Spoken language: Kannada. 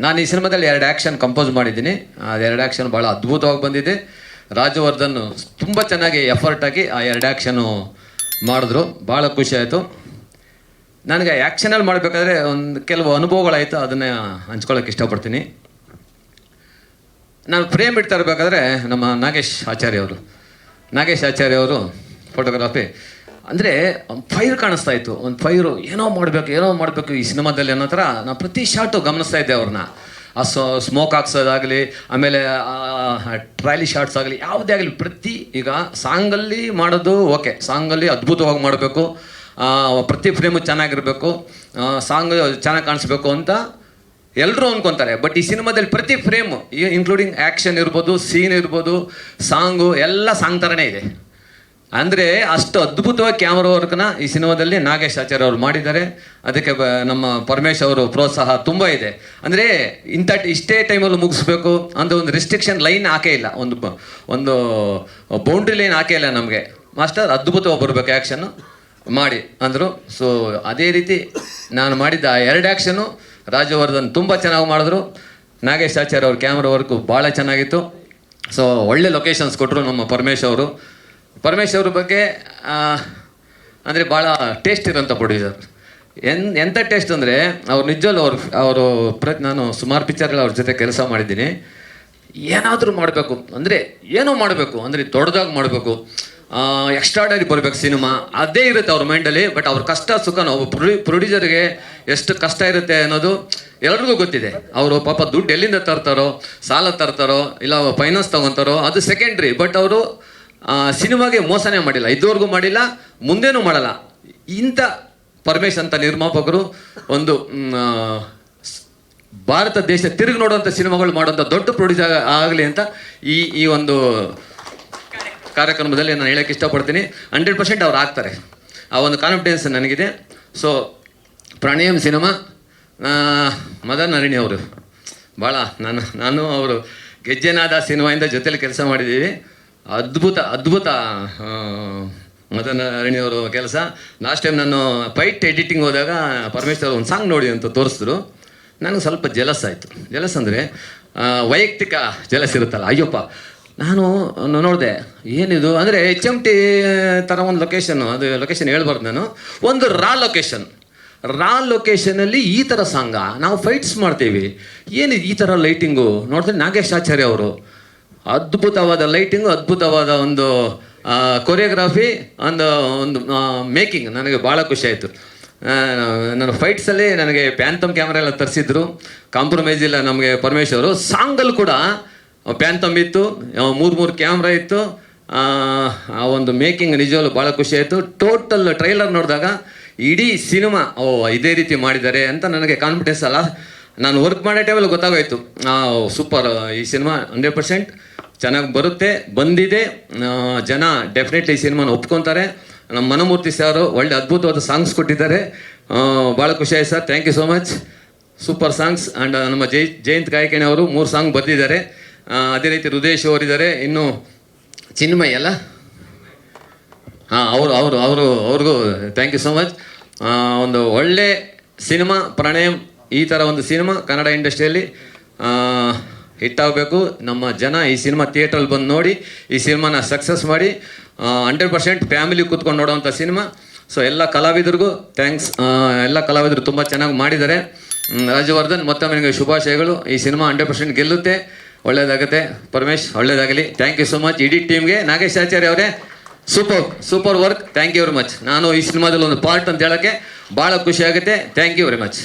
ನಾನು ಈ ಸಿನಿಮಾದಲ್ಲಿ ಎರಡು ಆ್ಯಕ್ಷನ್ ಕಂಪೋಸ್ ಮಾಡಿದ್ದೀನಿ. ಎರಡು ಆ್ಯಕ್ಷನ್ ಭಾಳ ಅದ್ಭುತವಾಗಿ ಬಂದಿದೆ. ರಾಜವರ್ಧನ್ ತುಂಬ ಚೆನ್ನಾಗಿ ಎಫರ್ಟ್ ಹಾಕಿ ಆ ಎರಡು ಆ್ಯಕ್ಷನು ಮಾಡಿದ್ರು. ಭಾಳ ಖುಷಿ ಆಯಿತು. ನನಗೆ ಆ್ಯಕ್ಷನಲ್ಲಿ ಮಾಡಬೇಕಾದ್ರೆ ಒಂದು ಕೆಲವು ಅನುಭವಗಳಾಯಿತು. ಅದನ್ನೇ ಹಂಚ್ಕೊಳ್ಳೋಕೆ ಇಷ್ಟಪಡ್ತೀನಿ. ನಾನು ಫ್ರೇಮ್ ಇಡ್ತಾ ಇರಬೇಕಾದ್ರೆ ನಮ್ಮ ನಾಗೇಶ್ ಆಚಾರ್ಯ ಅವರು. ನಾಗೇಶ್ ಆಚಾರ್ಯ ಅವರು ಫೋಟೋಗ್ರಾಫಿ ಅಂದರೆ ಫೈರ್ ಕಾಣಿಸ್ತಾ ಇತ್ತು. ಒಂದು ಫೈರು ಏನೋ ಮಾಡಬೇಕು ಏನೋ ಮಾಡಬೇಕು ಈ ಸಿನಿಮಾದಲ್ಲಿ ಅನ್ನೋ ಥರ ನಾನು ಪ್ರತಿ ಶಾಟು ಗಮನಿಸ್ತಾ ಇದ್ದೆ ಅವ್ರನ್ನ. ಆ ಸೊ ಸ್ಮೋಕ್ ಹಾಕ್ಸೋದಾಗಲಿ, ಆಮೇಲೆ ಟ್ರಾಲಿ ಶಾರ್ಟ್ಸ್ ಆಗಲಿ, ಯಾವುದೇ ಆಗಲಿ ಪ್ರತಿ ಈಗ ಸಾಂಗಲ್ಲಿ ಮಾಡೋದು ಓಕೆ ಸಾಂಗಲ್ಲಿ ಅದ್ಭುತವಾಗಿ ಮಾಡಬೇಕು. ಪ್ರತಿ ಫ್ರೇಮು ಚೆನ್ನಾಗಿರಬೇಕು. ಸಾಂಗ್ ಚೆನ್ನಾಗಿ ಕಾಣಿಸ್ಬೇಕು ಅಂತ ಎಲ್ಲರೂ ಅಂದ್ಕೊತಾರೆ ಬಟ್ ಈ ಸಿನಿಮಾದಲ್ಲಿ ಪ್ರತಿ ಫ್ರೇಮು ಇನ್ಕ್ಲೂಡಿಂಗ್ ಆ್ಯಕ್ಷನ್ ಇರ್ಬೋದು ಸೀನ್ ಇರ್ಬೋದು, ಸಾಂಗು, ಎಲ್ಲ ಸಾಂಗ್ ಥರನೇ ಇದೆ. ಅಂದರೆ ಅಷ್ಟು ಅದ್ಭುತವಾಗಿ ಕ್ಯಾಮ್ರಾ ವರ್ಕ್ನ ಈ ಸಿನಿಮಾದಲ್ಲಿ ನಾಗೇಶ್ ಆಚಾರ್ಯ ಅವರು ಮಾಡಿದ್ದಾರೆ. ಅದಕ್ಕೆ ನಮ್ಮ ಪರಮೇಶ್ ಅವರು ಪ್ರೋತ್ಸಾಹ ತುಂಬ ಇದೆ. ಅಂದರೆ ಇಂಥ ಇಷ್ಟೇ ಟೈಮಲ್ಲಿ ಮುಗಿಸ್ಬೇಕು ಅಂತ ಒಂದು ರಿಸ್ಟ್ರಿಕ್ಷನ್ ಲೈನ್ ಹಾಕೇ ಇಲ್ಲ. ಒಂದು ಒಂದು ಬೌಂಡ್ರಿ ಲೈನ್ ಹಾಕೇ ಇಲ್ಲ ನಮಗೆ. ಮಾಸ್ಟರ್ ಅದ್ಭುತವಾಗಿ ಬರಬೇಕು ಆ್ಯಕ್ಷನ್ನು ಮಾಡಿ ಅಂದರು. ಸೊ ಅದೇ ರೀತಿ ನಾನು ಮಾಡಿದ್ದ ಆ ಎರಡು ಆ್ಯಕ್ಷನು ರಾಜವರ್ಧನ್ ತುಂಬ ಚೆನ್ನಾಗಿ ಮಾಡಿದ್ರು. ನಾಗೇಶ್ ಆಚಾರ್ಯ ಅವ್ರ ಕ್ಯಾಮ್ರಾ ವರ್ಕು ಭಾಳ ಚೆನ್ನಾಗಿತ್ತು. ಸೊ ಒಳ್ಳೆ ಲೊಕೇಶನ್ಸ್ ಕೊಟ್ಟರು ನಮ್ಮ ಪರಮೇಶ್ ಅವರು. ಪರಮೇಶ್ ಬಗ್ಗೆ ಅಂದರೆ ಭಾಳ ಟೇಸ್ಟ್ ಇರೋಂಥ ಪ್ರೊಡ್ಯೂಸರ್ ಎನ್ ಎಂಥ ಟೇಸ್ಟ್ ಅಂದರೆ, ಅವ್ರು ನಿಜವಲ್ಲೂ ಅವ್ರು, ಅವರು ಪ್ರ, ನಾನು ಸುಮಾರು ಪಿಕ್ಚರ್ಗಳು ಅವ್ರ ಜೊತೆ ಕೆಲಸ ಮಾಡಿದ್ದೀನಿ. ಏನಾದರೂ ಮಾಡಬೇಕು, ಅಂದರೆ ಏನೋ ಮಾಡಬೇಕು, ಅಂದರೆ ದೊಡ್ಡದಾಗಿ ಮಾಡಬೇಕು. ಎಕ್ಸ್ಟ್ರಾಡರಿ ಬರಬೇಕು ಸಿನಿಮಾ. ಅದೇ ಇರುತ್ತೆ ಅವ್ರ ಮೈಂಡಲ್ಲಿ ಬಟ್ ಅವ್ರ ಕಷ್ಟ ಸುಖನ ಒಬ್ಬ ಪ್ರೊಡ್ಯೂ ಪ್ರೊಡ್ಯೂಸರ್ಗೆ ಎಷ್ಟು ಕಷ್ಟ ಇರುತ್ತೆ ಅನ್ನೋದು ಎಲ್ರಿಗೂ ಗೊತ್ತಿದೆ. ಅವರು ಪಾಪ ದುಡ್ಡು ಎಲ್ಲಿಂದ ತರ್ತಾರೋ, ಸಾಲ ತರ್ತಾರೋ, ಇಲ್ಲ ಫೈನಾನ್ಸ್ ತೊಗೊತಾರೋ, ಅದು ಸೆಕೆಂಡ್ರಿ ಬಟ್ ಅವರು ಸಿನಿಮಾಗೆ ಮೋಸನೇ ಮಾಡಿಲ್ಲ. ಇದುವರೆಗೂ ಮಾಡಿಲ್ಲ, ಮುಂದೇನೂ ಮಾಡಲ್ಲ. ಇಂಥ ಪರಮೇಶ್ ಅಂತ ನಿರ್ಮಾಪಕರು ಒಂದು ಭಾರತ ದೇಶ ತಿರುಗಿ ನೋಡುವಂಥ ಸಿನಿಮಾಗಳು ಮಾಡುವಂಥ ದೊಡ್ಡ ಪ್ರೊಡ್ಯೂಸರ್ ಆಗಲಿ ಅಂತ ಈ ಈ ಒಂದು ಕಾರ್ಯಕ್ರಮದಲ್ಲಿ ನಾನು ಹೇಳಕ್ಕೆ ಇಷ್ಟಪಡ್ತೀನಿ. ಹಂಡ್ರೆಡ್ ಪರ್ಸೆಂಟ್ ಅವ್ರು ಆಗ್ತಾರೆ. ಆ ಒಂದು ಕಾನ್ಫಿಡೆನ್ಸ್ ನನಗಿದೆ. ಸೊ ಪ್ರಣಯಂ ಸಿನಿಮಾ ಮದನ್ ಹರಿಣಿ ಅವರು. ಭಾಳ ನಾನು ನಾನು ಅವರು ಗೆಜ್ಜೆನಾದ ಸಿನಿಮಾಯಿಂದ ಜೊತೆಲಿ ಕೆಲಸ ಮಾಡಿದ್ದೀವಿ. ಅದ್ಭುತ ಅದ್ಭುತ ಮದನ ಮದನ್ ಅವರು ಕೆಲಸ. ಲಾಸ್ಟ್ ಟೈಮ್ ನಾನು ಫೈಟ್ ಎಡಿಟಿಂಗ್ ಹೋದಾಗ ಪರಮೇಶ್ವರ್ ಒಂದು ಸಾಂಗ್ ನೋಡಿ ಅಂತ ತೋರಿಸಿದ್ರು. ನನಗೆ ಸ್ವಲ್ಪ ಜಲಸ್ ಆಯಿತು. ಜಲಸ್ ಅಂದರೆ ವೈಯಕ್ತಿಕ ಜಲಸ್ ಇರುತ್ತಲ್ಲ. ಅಯ್ಯಪ್ಪ, ನಾನು ನೋಡಿದೆ, ಏನಿದು? ಅಂದರೆ ಎಚ್ ಎಂ ಟಿ ಥರ ಒಂದು ಲೊಕೇಶನ್ನು ಅದು ಲೊಕೇಶನ್ ಹೇಳ್ಬಾರ್ದು ನಾನು. ಒಂದು ರಾ ಲೊಕೇಶನ್ ರಾ ಲೊಕೇಶನಲ್ಲಿ ಈ ಥರ ಸಾಂಗ ನಾವು ಫೈಟ್ಸ್ ಮಾಡ್ತೀವಿ. ಏನಿದು ಈ ಥರ ಲೈಟಿಂಗು ನೋಡಿದ್ರೆ ನಾಗೇಶ್ ಆಚಾರ್ಯ ಅವರು. ಅದ್ಭುತವಾದ ಲೈಟಿಂಗು ಅದ್ಭುತವಾದ ಒಂದು ಕೊರಿಯೋಗ್ರಾಫಿ ಒಂದು ಒಂದು ಮೇಕಿಂಗ್ ನನಗೆ ಭಾಳ ಖುಷಿ ಆಯಿತು. ನನ್ನ ಫೈಟ್ಸಲ್ಲಿ ನನಗೆ ಪ್ಯಾಂತಮ್ ಕ್ಯಾಮ್ರಾ ಎಲ್ಲ ತರಿಸಿದ್ರು. ಕಾಂಪ್ರಮೈಸ್ ಇಲ್ಲ ನಮಗೆ ಪರಮೇಶ್ವರ್ ಸಾಂಗಲ್ಲಿ ಕೂಡ ಪ್ಯಾಂತಮ್ ಇತ್ತು. ಮೂರು ಮೂರು ಕ್ಯಾಮ್ರಾ ಇತ್ತು. ಆ, ಒಂದು ಮೇಕಿಂಗ್ ನಿಜವಾಗ್ಲೂ ಭಾಳ ಖುಷಿ ಆಯಿತು. ಟೋಟಲ್ ಟ್ರೈಲರ್ ನೋಡಿದಾಗ ಇಡೀ ಸಿನಿಮಾ ಓ ಇದೇ ರೀತಿ ಮಾಡಿದ್ದಾರೆ ಅಂತ ನನಗೆ ಕಾನ್ಫಿಡೆನ್ಸ್ ಅಲ್ಲ. ನಾನು ವರ್ಕ್ ಮಾಡೋ ಟೈಮಲ್ಲಿ ಗೊತ್ತಾಗೋಯ್ತು. ಸೂಪರ್ ಈ ಸಿನಿಮಾ ಹಂಡ್ರೆಡ್ ಪರ್ಸೆಂಟ್ ಚೆನ್ನಾಗಿ ಬರುತ್ತೆ, ಬಂದಿದೆ. ಜನ ಡೆಫಿನೆಟ್ಲಿ ಸಿನಿಮಾನ ಒಪ್ಕೊತಾರೆ. ನಮ್ಮ ಮನಮೂರ್ತಿ ಸರ್ ಒಳ್ಳೆ ಅದ್ಭುತವಾದ ಸಾಂಗ್ಸ್ ಕೊಟ್ಟಿದ್ದಾರೆ. ಭಾಳ ಖುಷಿ ಆಯ್ತು sir thank you so much super songs and ನಮ್ಮ ಜೈ, ಜಯಂತ್ ಕಾಯ್ಕಣೆ ಅವರು ಮೂರು ಸಾಂಗ್ ಬರೆದಿದ್ದಾರೆ. ಅದೇ ರೀತಿ ಹೃದಯೇಶ್ ಅವರಿದ್ದಾರೆ ಇನ್ನು ಚಿನ್ಮಯ್ ಅಲ್ಲ? ಹಾಂ, ಅವರು ಅವರು ಅವರು, ಅವ್ರಿಗೂ ಥ್ಯಾಂಕ್ ಯು ಸೋ ಮಚ್ ಒಂದು ಒಳ್ಳೆ ಸಿನಿಮಾ, ಪ್ರಣಯಂ ಈ ಥರ ಒಂದು ಸಿನಿಮಾ ಕನ್ನಡ ಇಂಡಸ್ಟ್ರಿಯಲ್ಲಿ ಹಿಟ್ಟಾಗಬೇಕು. ನಮ್ಮ ಜನ ಈ ಸಿನಿಮಾ ಥಿಯೇಟ್ರಲ್ಲಿ ಬಂದು ನೋಡಿ, ಈ ಸಿನಿಮಾನ ಸಕ್ಸಸ್ ಮಾಡಿ ಹಂಡ್ರೆಡ್ ಪರ್ಸೆಂಟ್ ಫ್ಯಾಮಿಲಿ ಕೂತ್ಕೊಂಡು ನೋಡೋವಂಥ ಸಿನಿಮಾ. ಸೊ, ಎಲ್ಲ ಕಲಾವಿದರಿಗೂ ಥ್ಯಾಂಕ್ಸ್. ಎಲ್ಲ ಕಲಾವಿದರು ತುಂಬ ಚೆನ್ನಾಗಿ ಮಾಡಿದ್ದಾರೆ. ರಾಜವರ್ಧನ್ ಮತ್ತೊಮ್ಮೆ ನಿಮಗೆ ಶುಭಾಶಯಗಳು. ಈ ಸಿನಿಮಾ ಹಂಡ್ರೆಡ್ ಪರ್ಸೆಂಟ್ ಗೆಲ್ಲುತ್ತೆ. ಒಳ್ಳೇದಾಗುತ್ತೆ. ಪರಮೇಶ್, ಒಳ್ಳೇದಾಗಲಿ. ಥ್ಯಾಂಕ್ ಯು ಸೊ ಮಚ್ ಇಡೀ ಟೀಮ್ಗೆ ನಾಗೇಶ್ ಆಚಾರ್ಯ ಅವರೇ super super work thank you very much ನಾನು ಈ ಸಿನಿಮಾದಲ್ಲಿ ಒಂದು ಪಾರ್ಟ್ ಅಂತ ಹೇಳೋಕ್ಕೆ ಭಾಳ ಖುಷಿ ಆಗುತ್ತೆ. Thank you very much